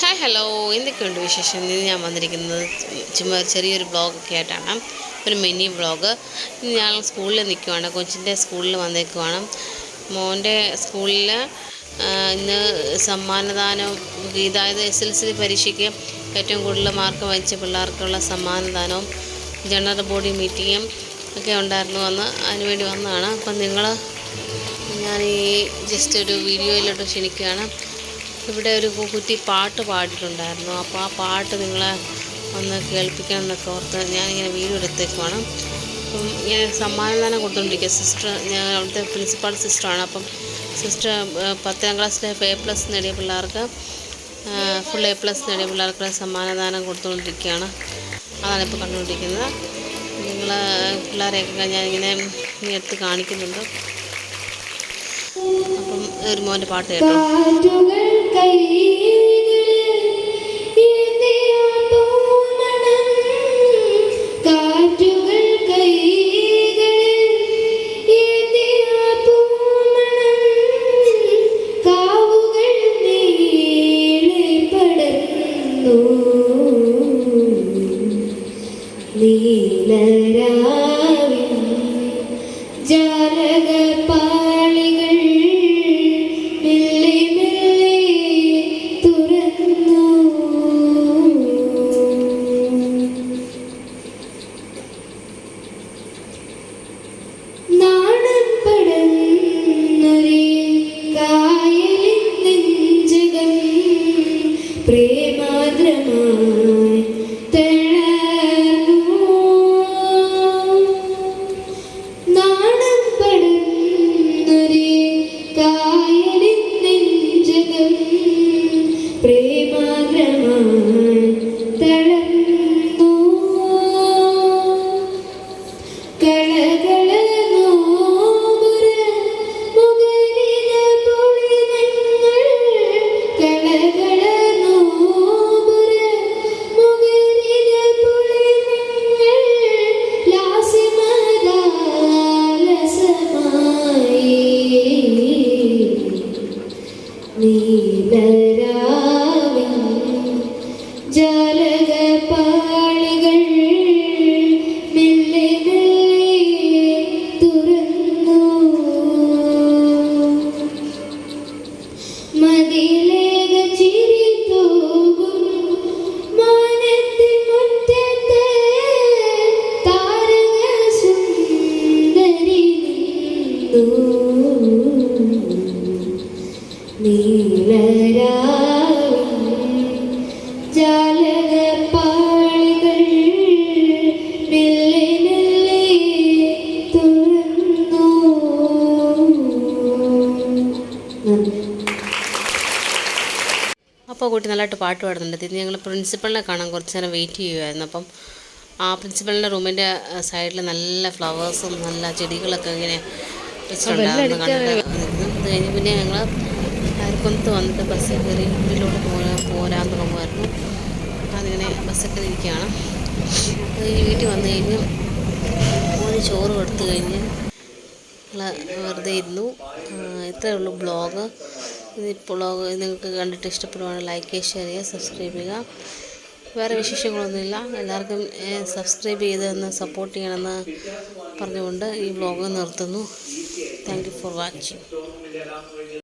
Hi hello എന്തൊക്കെയുണ്ട് വിശേഷം? ഇന്ന് ഞാൻ വന്നിരിക്കുന്നത് ചുമ്മാ ചെറിയൊരു ബ്ലോഗൊക്കെ ആയിട്ടാണ്. ഒരു മിനി ബ്ലോഗ് ഞാൻ സ്കൂളിൽ നിൽക്കുവാണ് കൊച്ചിന്റെ സ്കൂളിൽ വന്നേക്കുവാണ്. മോന്റെ സ്കൂളിൽ ഇന്ന് സമ്മാനദാനം ഇതായത് എസ് എൽ സി പരീക്ഷയ്ക്ക് ഏറ്റവും കൂടുതൽ മാർക്ക് വാങ്ങിച്ച പിള്ളേർക്കുള്ള സമ്മാനദാനവും ജനറൽ ബോഡി മീറ്റിങ്ങും ഒക്കെ ഉണ്ടായിരുന്നു അന്ന്. അതിനുവേണ്ടി വന്നതാണ്. അപ്പം നിങ്ങൾ ഞാൻ ഈ ജസ്റ്റ് ഒരു വീഡിയോയിലോട്ട് ക്ഷണിക്കുകയാണ്. ഇവിടെ ഒരു കുട്ടി പാട്ട് പാടിയിട്ടുണ്ടായിരുന്നു. അപ്പോൾ ആ പാട്ട് നിങ്ങളെ ഒന്ന് കേൾപ്പിക്കണം എന്നൊക്കെ ഓർത്ത് ഞാനിങ്ങനെ വീഡിയോ എടുത്തേക്കുവാണ്. അപ്പം ഇങ്ങനെ സമ്മാനദാനം കൊടുത്തുകൊണ്ടിരിക്കുക സിസ്റ്റർ ഞാൻ അവിടുത്തെ പ്രിൻസിപ്പാൾ സിസ്റ്ററാണ്. അപ്പം സിസ്റ്റർ പത്താം ക്ലാസ്സിലെ എ പ്ലസ് നേടിയ പിള്ളേർക്ക് ഫുൾ എ പ്ലസ് നേടിയ പിള്ളേർക്ക് സമ്മാനദാനം കൊടുത്തുകൊണ്ടിരിക്കുകയാണ് അതാണ് ഇപ്പോൾ കണ്ടുകൊണ്ടിരിക്കുന്നത്. നിങ്ങൾ പിള്ളേരെയൊക്കെ ഞാനിങ്ങനെ എടുത്ത് കാണിക്കുന്നുണ്ട്. അപ്പം ഒരു മോന്റെ പാട്ട് കേട്ടോ. പ്രേമാദ്രമായി തളർന്നു. നാണം പടന്നൊരേ കായലിൻ നെഞ്ചകം പ്രേമാദ്രമായി നീലരാവിൻ ജാലകപാളികൾ മെല്ലെ തുറന്നു. മതിലേക ചിരി തൂകും മാനത്തിൻ മുറ്റത്ത് താരക സുന്ദരി നിന്നു. അപ്പോൾ കുട്ടി നല്ലതായിട്ട് പാട്ട് പാടുന്നുണ്ട് ഇത് ഞങ്ങൾ പ്രിൻസിപ്പളിനെ കാണാൻ കുറച്ച് നേരം വെയിറ്റ് ചെയ്യുമായിരുന്നു അപ്പം ആ പ്രിൻസിപ്പളിന്റെ റൂമിന്റെ സൈഡിൽ നല്ല ഫ്ലവേഴ്സും നല്ല ചെടികളൊക്കെ ഇങ്ങനെ വെച്ചിട്ടുണ്ടായിരുന്നു കണ്ടിട്ട് കഴിഞ്ഞ് പിന്നെ ഞങ്ങൾ അയർക്കുന്നത്ത് വന്നിട്ട് ബസ്സിൽ കയറി ഉള്ളിലോട്ട് പോരാ പോരാൻ തുടങ്ങുമായിരുന്നു അതിങ്ങനെ ബസ്സൊക്കെ ഇരിക്കുകയാണ്. അത് വീട്ടിൽ വന്നു കഴിഞ്ഞ് മോന് ചോറ് കൊടുത്തു കഴിഞ്ഞ് വെറുതെ ഇരുന്നു. ഇത്രയേ ഉള്ളൂ ബ്ലോഗ് ഈ ബ്ലോഗ് നിങ്ങൾക്ക് കണ്ടിട്ട് ഇഷ്ടപ്പെടുവാണെങ്കിൽ ലൈക്ക് ചെയ്യുക ഷെയർ ചെയ്യുക സബ്സ്ക്രൈബ് ചെയ്യുക. വേറെ വിശേഷങ്ങളൊന്നുമില്ല. എല്ലാവർക്കും സബ്സ്ക്രൈബ് ചെയ്ത് ഒന്ന് സപ്പോർട്ട് ചെയ്യണമെന്ന് പറഞ്ഞുകൊണ്ട് ഈ ബ്ലോഗ് നിർത്തുന്നു. Thank for watching